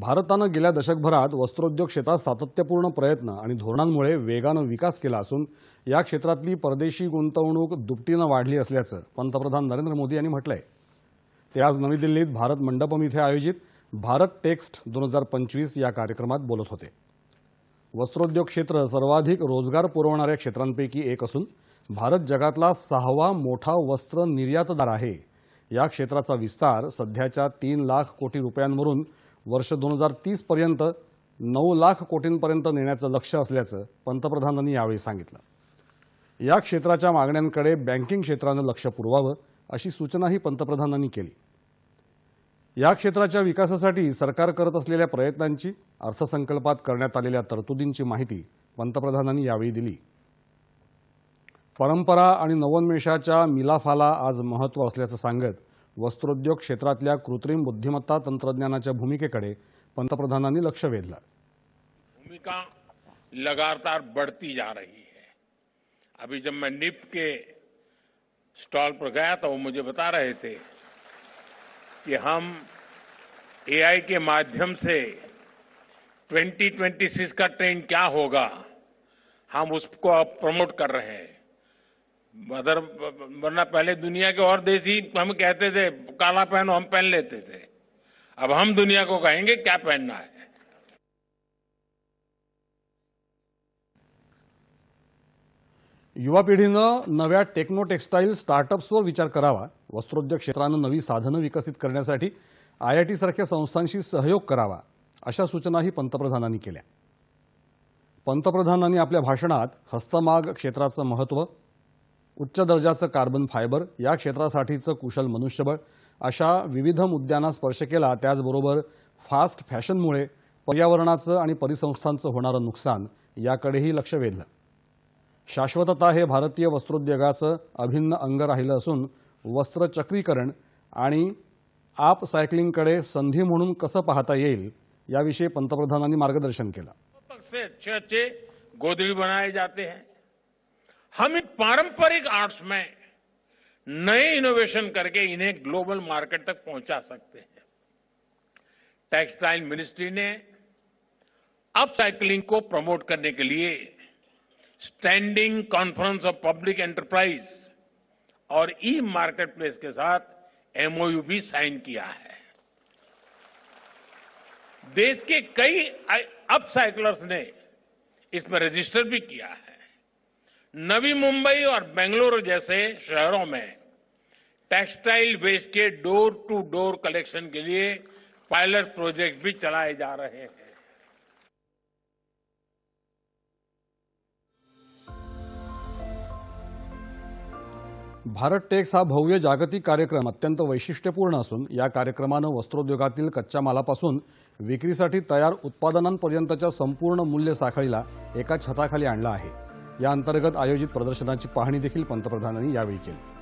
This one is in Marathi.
भारतानं गेल्या दशकभरात वस्त्रोद्योग क्षेत्रात सातत्यपूर्ण प्रयत्न आणि धोरणांमुळे वेगानं विकास केला असून या क्षेत्रातली परदेशी गुंतवणूक दुपटीनं वाढली असल्याचं पंतप्रधान नरेंद्र मोदी यांनी म्हटलंय. ते आज नवी दिल्लीत भारत मंडपम इथे आयोजित भारत टेक्स्ट दोन हजार पंचवीस या कार्यक्रमात बोलत होते. वस्त्रोद्योग क्षेत्र सर्वाधिक रोजगार पुरवणाऱ्या क्षेत्रांपैकी एक असून भारत जगातला सहावा मोठा वस्त्र निर्यातदार आहे. या क्षेत्राचा विस्तार सध्याच्या तीन लाख कोटी रुपयांवरून वर्ष दोन हजार तीस पर्यंत नऊ लाख कोटींपर्यंत नेण्याचं लक्ष असल्याचं पंतप्रधानांनी यावेळी सांगितलं. या क्षेत्राच्या मागण्यांकडे बँकिंग क्षेत्रानं लक्ष पुरवावं अशी सूचनाही पंतप्रधानांनी केली. या क्षेत्राच्या विकासासाठी सरकार करत असलेल्या प्रयत्नांची अर्थसंकल्पात करण्यात आलेल्या तरतुदींची माहिती पंतप्रधानांनी यावेळी दिली. परंपरा आणि नवोन्मेषाच्या मिलाफाला आज महत्त्व असल्याचं सांगत वस्त्रोद्योग क्षेत्रातल्या कृत्रिम बुद्धिमत्ता तंत्रज्ञानाच्या भूमिकेकडे पंतप्रधानांनी लक्ष वेधलं. भूमिका लगातार बढ़ती जा रही है। अभी जब मैं निप के स्टॉल पर गया तो वो मुझे बता रहे थे कि हम एआई के माध्यम से 2026 का ट्रेंड क्या होगा, हम उसको अब प्रमोट कर रहे हैं। मदर वरना पहले दुनिया के और देश ही हम कहते थे काला पहनो हम पहन लेते थे। अब हम दुनिया को कहेंगे क्या पहनना है? युवा पिढीनं नव्या टेक्नो टेक्स्टाईल स्टार्टअप्सवर विचार करावा वस्त्रोद्योग क्षेत्रानं नवी साधनं विकसित करण्यासाठी आयआयटी सारख्या संस्थांशी सहयोग करावा अशा सूचनाही पंतप्रधानांनी केल्या. पंतप्रधानांनी आपल्या भाषणात हस्तमाग क्षेत्राचं महत्त्व उच्च दर्जाचं कार्बन फायबर या क्षेत्रासाठीचं कुशल मनुष्यबळ अशा विविध मुद्द्यांना स्पर्श केला त्याचबरोबर फास्ट फॅशनमुळे पर्यावरणाचं आणि परिसंस्थांचं होणारं नुकसान याकडेही लक्ष वेधलं. शाश्वतता हे भारतीय वस्त्रोद्योगाचं अभिन्न अंग राहिलं असून वस्त्रचक्रीकरण आणि आप सायकलिंगकडे संधी म्हणून कसं पाहता येईल याविषयी पंतप्रधानांनी मार्गदर्शन केलं. तक से अच्छे अच्छे गोदड़ी बनाए जाते हैं। हम इन पारंपरिक आर्ट्स में नए इनोवेशन करके इन्हें ग्लोबल मार्केट तक पहुँचा सकते हैं। टेक्सटाइल मिनिस्ट्री ने अप साइकिलिंग को प्रमोट करने के लिए standing conference of public enterprise और ई मार्केट प्लेस के साथ एमओयू भी साइन किया है। देश के कई अप साइकिलर्स ने इसमें रजिस्टर भी किया है। नवी मुंबई और बेंगलुरु जैसे शहरों में टेक्सटाइल वेस्ट के डोर टू डोर कलेक्शन के लिए पायलट प्रोजेक्ट भी चलाए जा रहे हैं। भारत टेक्स हा भव्य जागतिक कार्यक्रम अत्यंत वैशिष्ट्यपूर्ण असून या कार्यक्रमानं वस्त्रोद्योगातील कच्च्या मालापासून विक्रीसाठी तयार उत्पादनांपर्यंतच्या संपूर्ण मूल्य साखळीला एका छताखाली आणलं आहे. या अंतर्गत आयोजित प्रदर्शनाची पाहणी देखील पंतप्रधानांनी यावेळी केली.